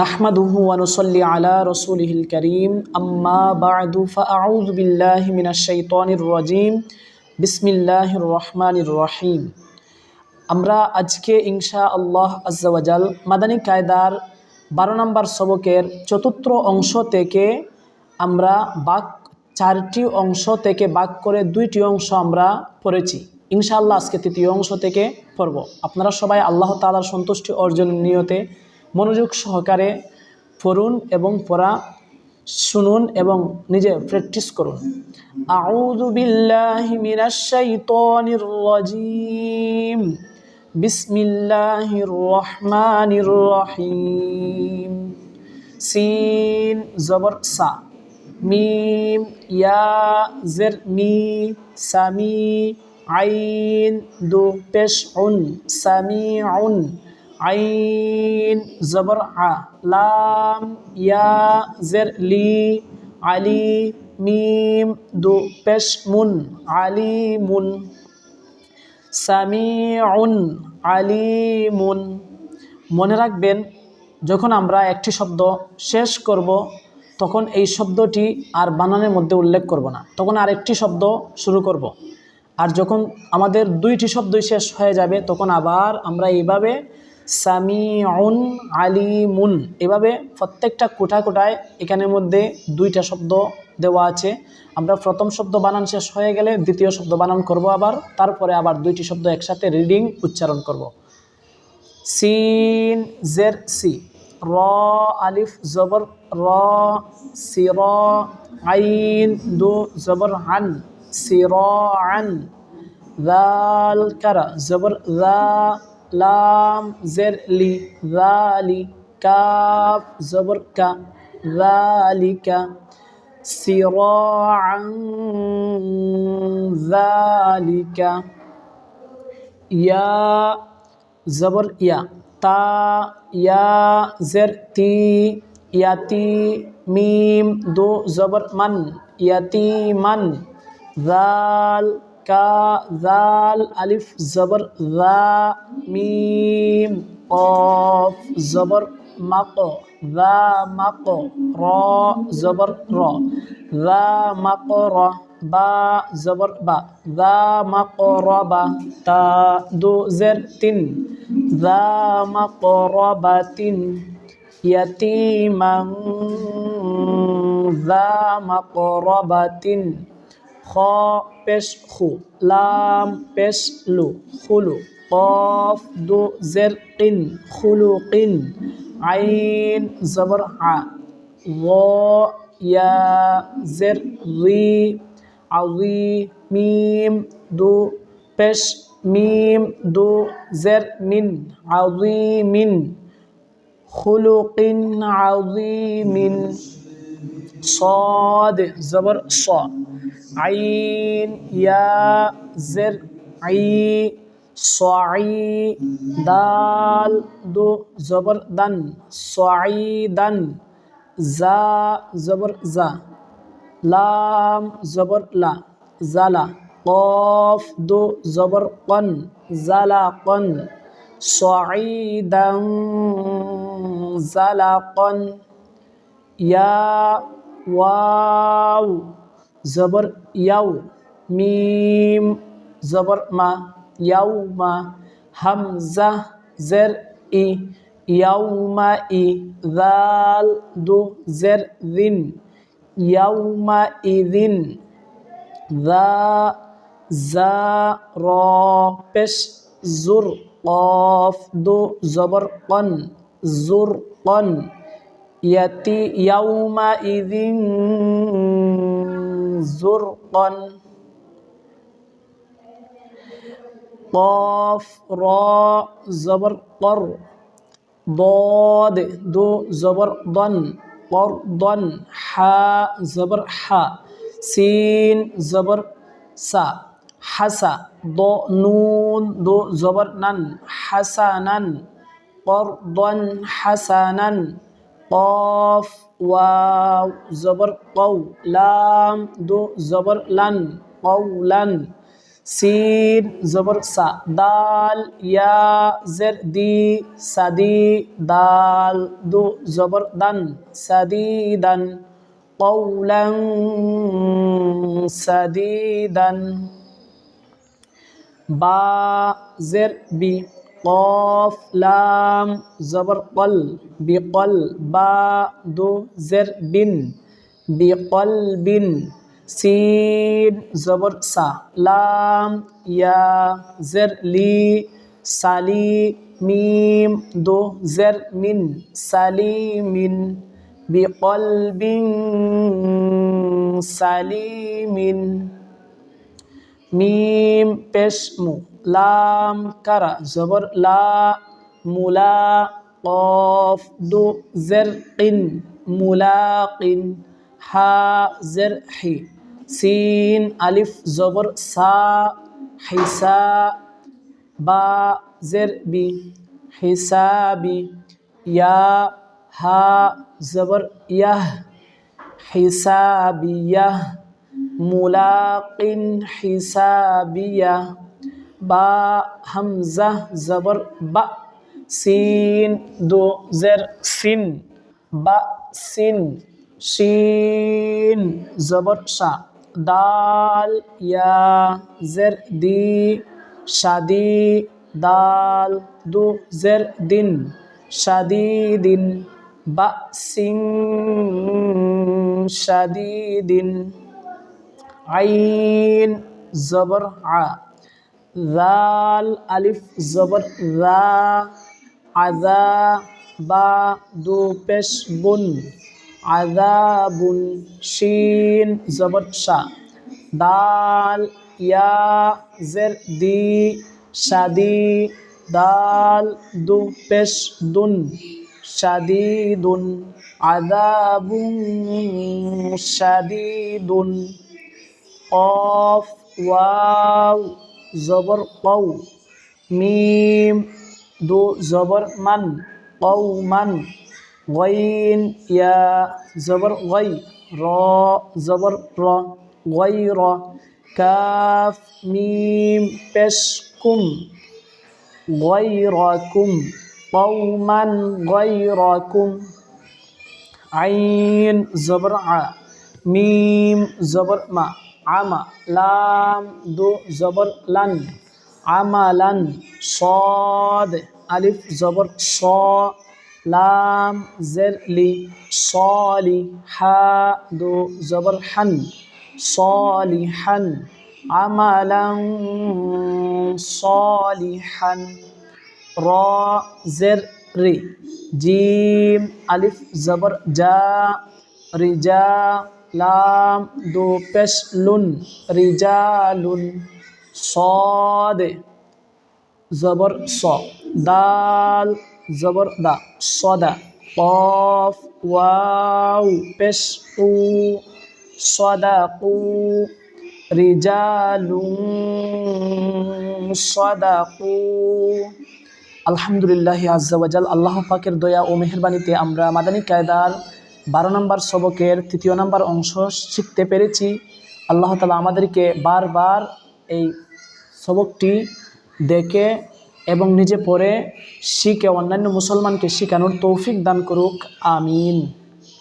নাহমাদুহু আনুসল্লি আলা রসুলহিল করিম। আম্মা বাদু ফাউজ বিল্লাহ মিনাশাইতনির রাজিম। বিসমিল্লাহ রহমানির রহিম। আমরা আজকে ইনশা আল্লাহ আজাল মাদানী কায়দার বারো নম্বর সবকের চতুর্থ অংশ থেকে আমরা বাক, চারটি অংশ থেকে বাক করে দুইটি অংশ আমরা পড়েছি। ইনশাআল্লাহ আজকে তৃতীয় অংশ থেকে পড়ব। আপনারা সবাই আল্লাহ তালার সন্তুষ্টি অর্জন নিয়তে মনোযোগ সহকারে পড়ুন এবং পড়া শুনুন এবং নিজে প্র্যাকটিস করুন। আউযু বিল্লাহি মিনাশ শাইতানির রাজিম। বিসমিল্লাহির রহমানির রহিম। সিন, জবর, সা। মিম, ইয়া, জের, মি, সামি, আইন, দু, পেশ, উন, সামি, উন। আইন, জবর আ, লাম, ইয়া, জের, লি, আলি, মিম, দু, পেশ, মুন, আলি, মুন। সামিউন আলিমুন মনে। রাখবেন, যখন আমরা একটি শব্দ শেষ করব, তখন এই শব্দটি আর বানানের মধ্যে উল্লেখ করব না। তখন আর একটি শব্দ শুরু করব। আর যখন আমাদের দুইটি শব্দই শেষ হয়ে যাবে, তখন আবার আমরা এইভাবে সামিউন আলিমুন। এভাবে প্রত্যেকটা কোটা কোটায় এখানের মধ্যে দুইটা শব্দ দেওয়া আছে। আমরা প্রথম শব্দ বানান শেষ হয়ে গেলে দ্বিতীয় শব্দ বানান করব আবার, তারপরে আবার দুইটি শব্দ একসাথে রিডিং উচ্চারণ করব। সিন, জের, সি। র, আলিফ, জবর, র, সি, র, আইন, দু, জবর আন সি, র, আন। দাল, কারা, জবর, দা লাম জের লি দালি কাফ জবর কা দালিকা صراعا ذلك يا زبر يا تا يا زر تي ياتي ميم دو زبر من কা জাল আলিফ, জবর জা মিম, কফ, জবর, মাক জা মাক, র, জবর, র। জা মাক, র, বা, জবর, বা। জা মাক, র, বা, তা, দু, জের, তিন। জা মাক, র, বা, তিন। ইয়াতিমান জা মাক, র, বা, তিন। خ পেশ খু লাম পেশ লু খুলু কফ দু জের কিন খুলু কিন আইন জবর আ ও ইয়া জের রি আউি মিম দু পেশ মিম দু জের মিন আউি মিন খুলুকিন আউিমিন صاد زبر আইন, ইয়া, জের, আই সাই দাল, দু, জবর, দান সাই দান, জা, জবর, জা, লাম, জবর, লা, জালা, কফ, দু, জবর, কন, জালা, কন সাইদান জালা, কন, ইয়া, ওয়াও জবর ইয়াউ মিম জবর মা ইয়াউ মা, হামজা জের ই ইয়াউমা ই, জাল দু জের দিন ইয়াউমা ইদিন জা র পেশ জুর কফ দু জবর কন জুর কন ইয়াতি ইয়াউমা ইদিন زرقا قاف را زبر قر ضاد دو زبر ضن قرضا حا زبر حا سين زبر سا حسا ض نون دو زبر نن حسنا قرضا حسنا قاف واو زبر قو لام دو زبر لن قولا সিন জবর সা দাল ইয়া জের দি সাদি দাল দু জবর দান সাদি দান قولا سديدا বা জের বি কফ লাম জবর কল বিকল বা দু জের বিন বিকল বিন সিন জবর সা লাম ইয়া জের লি সালি মিম দু জের মিন সালি মিন বিকল বিন সালি মিম পেশমু লাম কারা জবর লা মুলা কফ দু জের কিন মুলাকিন হা জের হি সিন আলিফ জবর সা হিসা বা জের বি হিসাবি ইয়া হা জবর ইয়াহ হিসাবিয়াহ মুলাকিন হিসাবিয়া বা হামজা জবর বা সিন দো জের সিন বা সিন শিন জবর শা দাল ইয়া জের দি শাদি দাল দু জের দিন শাদি দিন বা সিং শাদি দিন আইন জবর আ জাল আলিফ, জবর, রা আজা বা, দু, পেশ, বুন। আজাবুন শিন, জবর, শা। দাল, ইয়া, জের, দি, শাদি। দাল, দু, পেশ, দুন। শাদিদুন আজাবুন শাদিদুন। কফ ওয়াও زبر قو ميم دو زبر من. قوما. غين يا زبر غي. را زبر را. غير كاف ميم بسكم غيركم قوما غيركم عين زبر ع ميم زبر ما عما لام دو زبر لن عملا صاد ألف زبر صا لام زر لي صالي حا دو زبر حن صالحا عملا صالحا را زر রি জিম আলিফ জবর জা রিজা লাম দো পেশ লুন রিজালুন সদ জবর স দাল জবর দা সদা কফ ওয়াও পেশ উ صدقوا رجال صدقوا আলহামদুলিল্লাহ আজ্জাওয়াজাল আল্লাহ পাকের দয়া ও মেহরবানিতে আমরা মাদানী কায়দার বারো নম্বর সবকের তৃতীয় নম্বর অংশ শিখতে পেরেছি। আল্লাহ তালা আমাদেরকে বারবার এই সবকটি দেখে এবং নিজে পড়ে শিখে অন্যান্য মুসলমানকে শিখানোর তৌফিক দান করুক, আমিন।